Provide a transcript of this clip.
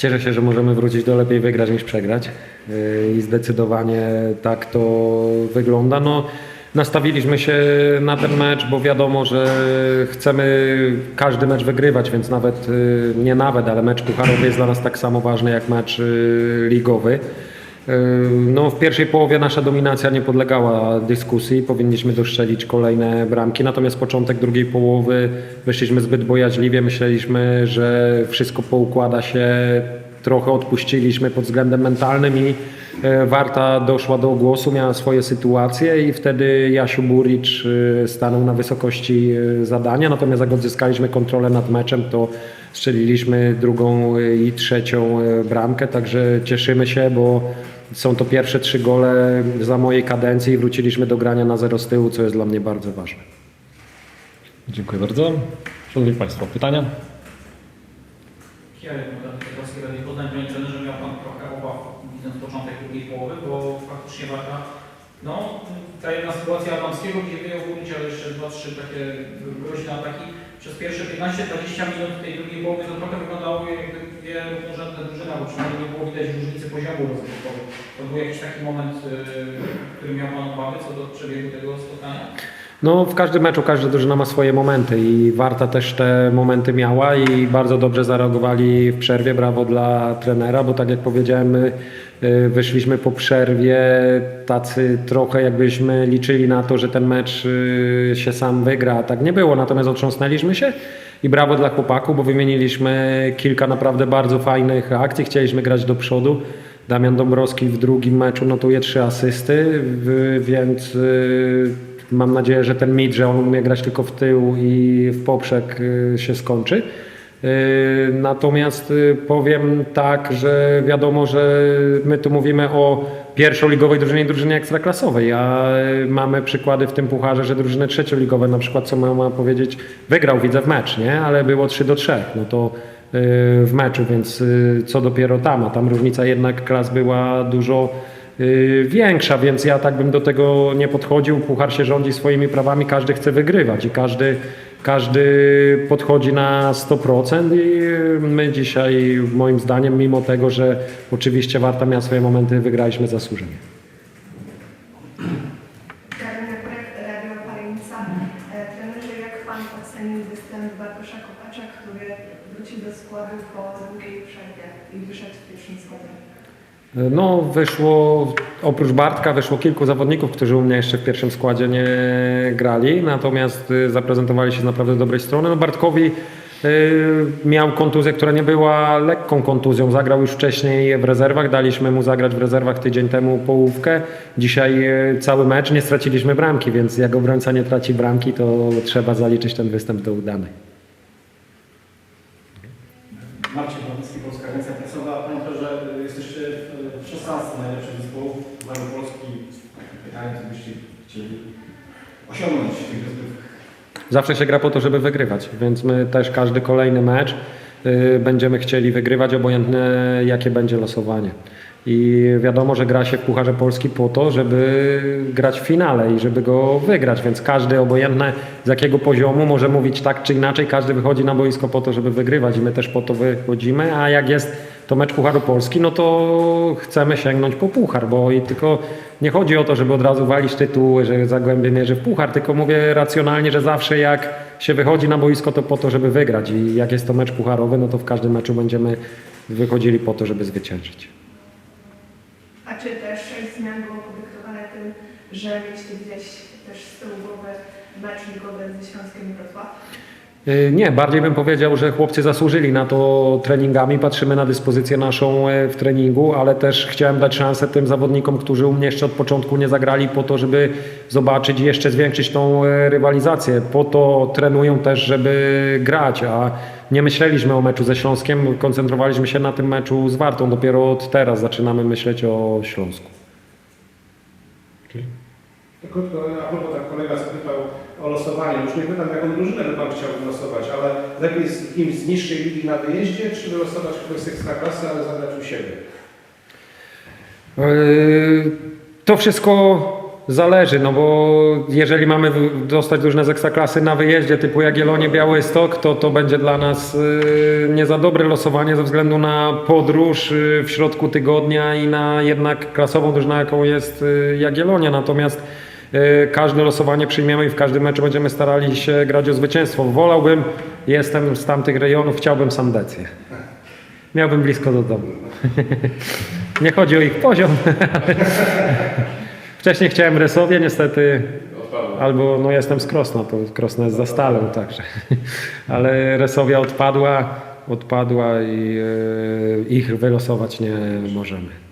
Cieszę się, że możemy wrócić do lepiej wygrać niż przegrać Yy, i zdecydowanie tak to wygląda. No, nastawiliśmy się na ten mecz, bo wiadomo, że chcemy każdy mecz wygrywać, więc nawet, yy, nie nawet, ale mecz pucharowy jest dla nas tak samo ważny jak mecz yy, ligowy. No, w pierwszej połowie nasza dominacja nie podlegała dyskusji, powinniśmy dostrzelić kolejne bramki, natomiast początek drugiej połowy weszliśmy zbyt bojaźliwie, myśleliśmy, że wszystko poukłada się, trochę odpuściliśmy pod względem mentalnym i e, Warta doszła do głosu, miała swoje sytuacje i wtedy Jasiu Buricz e, stanął na wysokości e, zadania, natomiast jak odzyskaliśmy kontrolę nad meczem, to strzeliliśmy drugą i trzecią bramkę, także cieszymy się, bo są to pierwsze trzy gole za mojej kadencji i wróciliśmy do grania na zero z tyłu, co jest dla mnie bardzo ważne. Dziękuję bardzo. Szanowni Państwo, pytania? Poznań, panie trenerze, miał Pan trochę obaw widząc początek drugiej połowy, bo faktycznie Warta, no, ta jedna sytuacja Adamskiego, gdzie wyjął górnić, ale jeszcze dwa, trzy takie groźne ataki. Przez pierwsze 15-20 minut tej drugiej połowy to trochę wyglądało jakby dwie równorzędne drużyny, bo przynajmniej nie było widać różnicy poziomu rozgrywkowej. To był jakiś taki moment, w którym miał Pan obawy co do przebiegu tego spotkania? No, w każdym meczu każda drużyna ma swoje momenty i Warta też te momenty miała i bardzo dobrze zareagowali w przerwie. Brawo dla trenera, bo tak jak powiedziałem, y, wyszliśmy po przerwie tacy trochę jakbyśmy liczyli na to, że ten mecz y, się sam wygra, a tak nie było. Natomiast otrząsnęliśmy się i brawo dla chłopaków, bo wymieniliśmy kilka naprawdę bardzo fajnych akcji. Chcieliśmy grać do przodu. Damian Dąbrowski w drugim meczu notuje trzy asysty, więc y, mam nadzieję, że ten mit, że on umie grać tylko w tył i w poprzek y, się skończy. Y, Natomiast y, powiem tak, że wiadomo, że my tu mówimy o pierwszoligowej drużynie i drużynie ekstraklasowej, a mamy przykłady w tym pucharze, że drużyny trzecioligowe na przykład, co mam powiedzieć, wygrał widzę w mecz, nie? ale było 3 do 3, no to w meczu, więc co dopiero tam, a tam różnica jednak klas była dużo większa, więc ja tak bym do tego nie podchodził. Puchar się rządzi swoimi prawami, każdy chce wygrywać i każdy, każdy podchodzi na 100% i y, my dzisiaj moim zdaniem, mimo tego, że oczywiście Warta miała swoje momenty, wygraliśmy zasłużenie. E, Kopacza, który wrócił do składu po długiej przerwie i wyszedł w pierwszym składzie? No, wyszło, oprócz Bartka, wyszło kilku zawodników, którzy u mnie jeszcze w pierwszym składzie nie grali, natomiast y, zaprezentowali się z naprawdę dobrej strony. No, Bartkowi y, miał kontuzję, która nie była lekką kontuzją. Zagrał już wcześniej w rezerwach, daliśmy mu zagrać w rezerwach tydzień temu połówkę. Dzisiaj y, cały mecz, nie straciliśmy bramki, więc jak obrońca nie traci bramki, to trzeba zaliczyć ten występ do udanej. Pytanie, co byście chcieli osiągnąć w tych? Zawsze się gra po to, żeby wygrywać, więc my też każdy kolejny mecz y, będziemy chcieli wygrywać, obojętne jakie będzie losowanie. I wiadomo, że gra się w Pucharze Polski po to, żeby grać w finale i żeby go wygrać, więc każdy obojętne z jakiego poziomu może mówić tak czy inaczej, każdy wychodzi na boisko po to, żeby wygrywać i my też po to wychodzimy, a jak jest to mecz Pucharu Polski, no to chcemy sięgnąć po Puchar, bo i tylko nie chodzi o to, żeby od razu walić tytuł, że Zagłębie mierzy w Puchar, tylko mówię racjonalnie, że zawsze jak się wychodzi na boisko, to po to, żeby wygrać i jak jest to mecz pucharowy, no to w każdym meczu będziemy wychodzili po to, żeby zwyciężyć. A czy te sześć zmian było podyktowane tym, że mieliście gdzieś też z tyłu głowy mecz ligowy ze Śląskiem Wrocław? Yy, Nie, bardziej bym powiedział, że chłopcy zasłużyli na to treningami, patrzymy na dyspozycję naszą e, w treningu, ale też chciałem dać szansę tym zawodnikom, którzy u mnie jeszcze od początku nie zagrali po to, żeby zobaczyć i jeszcze zwiększyć tą e, rywalizację. Po to trenują też, żeby grać, a nie myśleliśmy o meczu ze Śląskiem, koncentrowaliśmy się na tym meczu z Wartą. Dopiero od teraz zaczynamy myśleć o Śląsku. A propos tak kolega zapytał o losowanie. Już nie pytam, jaką drużynę by Pan chciał wylosować, ale lepiej z kimś z niższej ligi na wyjeździe, czy wylosować kogoś z ekstraklasy, ale zagrać u siebie? Yy, To wszystko zależy, no bo jeżeli mamy dostać różne z ekstraklasy na wyjeździe typu Jagiellonie, Białystok, to to będzie dla nas y, nie za dobre losowanie ze względu na podróż y, w środku tygodnia i na jednak klasową drużynę, jaką jest Jagiellonia. Natomiast każde losowanie przyjmiemy i w każdym meczu będziemy starali się grać o zwycięstwo. Wolałbym, jestem z tamtych rejonów, chciałbym Sandecję. Miałbym blisko do domu. Nie chodzi o ich poziom. Wcześniej chciałem Resowie, niestety. Albo no jestem z Krosna, to Krosna jest za stalą, także. Ale Resowia odpadła, odpadła i e, ich wylosować nie możemy.